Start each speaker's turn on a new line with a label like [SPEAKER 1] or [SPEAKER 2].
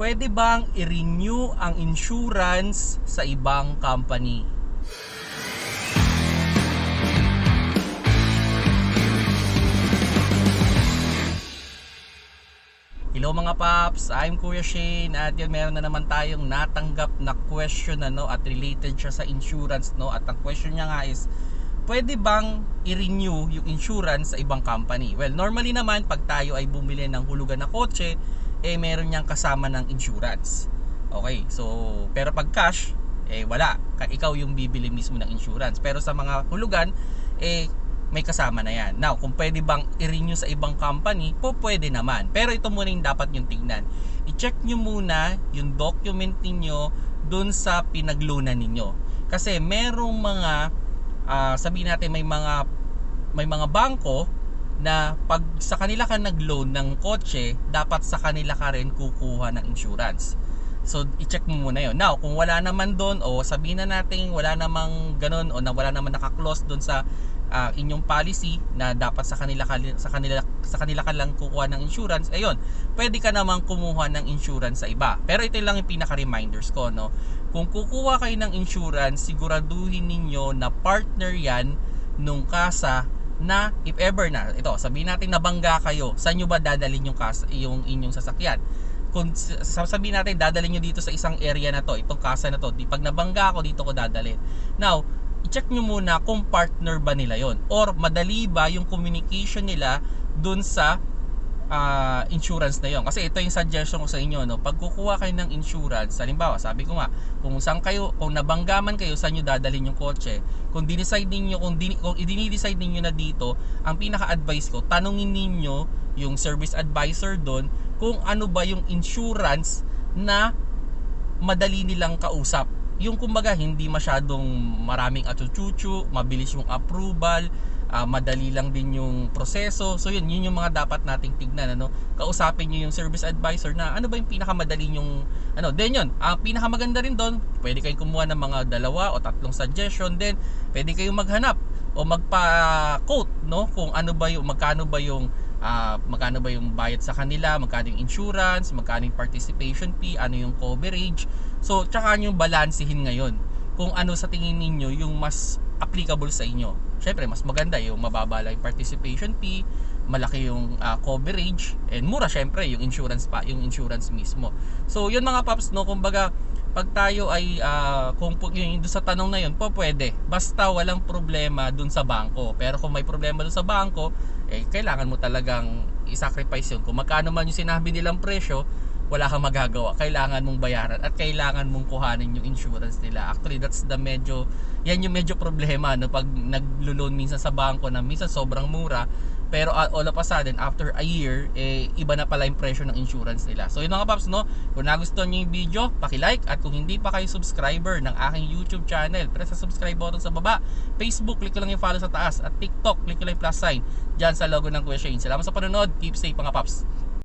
[SPEAKER 1] pwede bang i-renew ang insurance sa ibang company? Hello mga paps, I'm Kuya Shane at yun meron na naman tayong natanggap na question ano at related siya sa insurance no at ang question niya nga is pwede bang i-renew yung insurance sa ibang company? Well, normally naman pag tayo ay bumili ng hulugan na kotse, eh meron niyang kasama ng insurance. Okay, so pero pag cash, eh wala. Ka- Ikaw yung bibili mismo ng insurance. Pero sa mga hulugan, eh may kasama na yan. Now, kung pwede bang i-renew sa ibang company, po pwede naman. Pero ito muna yung dapat yung tingnan. I-check nyo muna yung document ninyo dun sa pinaglunan ninyo. Kasi merong mga, ah, sabihin natin may mga, may mga bangko na pag sa kanila ka nag-loan ng kotse, dapat sa kanila ka rin kukuha ng insurance. So, i-check mo muna yon. Now, kung wala naman doon o sabihin na natin wala namang ganun o na wala naman naka-close doon sa ah, inyong policy na dapat sa kanila ka, sa kanila sa kanila ka lang kukuha ng insurance, ayun, pwede ka namang kumuha ng insurance sa iba. Pero ito lang yung pinaka-reminders ko, no. Kung kukuha kayo ng insurance, siguraduhin ninyo na partner 'yan nung kasa na if ever na ito sabihin natin nabangga kayo saan nyo ba dadalhin yung kasa yung inyong sasakyan? Kung s- sasabihin natin dadalhin nyo dito sa isang area na to itong kasa na to di pag nabangga ako dito ko dadalhin. Now i-check nyo muna kung partner ba nila yon or madali ba yung communication nila dun sa ah, insurance na yon kasi ito yung suggestion ko sa inyo no? Pag kukuha kayo ng insurance halimbawa sabi ko nga kung saan kayo kung nabanggaman kayo saan nyo dadalhin yung kotse kung dinecide ninyo kung, din, kung i-decide ninyo na dito ang pinaka-advice ko tanungin ninyo yung service advisor doon kung ano ba yung insurance na madali nilang kausap. Yung kumbaga hindi masyadong maraming atuchuchu mabilis yung approval ah, madali lang din yung proseso. So yun yun yung mga dapat nating tignan ano? Kausapin niyo yung service advisor na ano ba yung pinakamadali yung ano? Then yun ang pinakamaganda rin doon pwede kayong kumuha ng mga dalawa o tatlong suggestion then pwede kayong maghanap o magpa-quote no? Kung ano ba yung magkano ba yung ah, magkano ba yung bayad sa kanila, magkano yung insurance, magkano yung participation fee, ano yung coverage. So, tsaka nyo balansehin ngayon. Kung ano sa tingin ninyo yung mas applicable sa inyo. Syempre, mas maganda yung mababa lang yung participation fee, malaki yung ah, coverage, and mura syempre yung insurance pa, yung insurance mismo. So, yun mga paps, no, kumbaga, pag tayo ay ah, kung yung doon sa tanong na yun, po pwede. Basta walang problema dun sa bangko. Pero kung may problema dun sa bangko, eh kailangan mo talagang i-sacrifice yun. Kung magkano man yung sinabi nilang presyo, wala kang magagawa. Kailangan mong bayaran at kailangan mong kuhanin yung insurance nila. Actually, that's the medyo, yan yung medyo problema no pag naglo-loan minsan sa bangko na minsan sobrang mura pero uh, all of a sudden after a year eh iba na pala yung presyo ng insurance nila. So yun mga paps no, kung nagustuhan niyo yung video, paki-like at kung hindi pa kayo subscriber ng aking YouTube channel, press sa subscribe button sa baba. Facebook, click lang yung follow sa taas at TikTok, click lang yung plus sign diyan sa logo ng Kuya. Salamat sa panonood. Keep safe mga paps.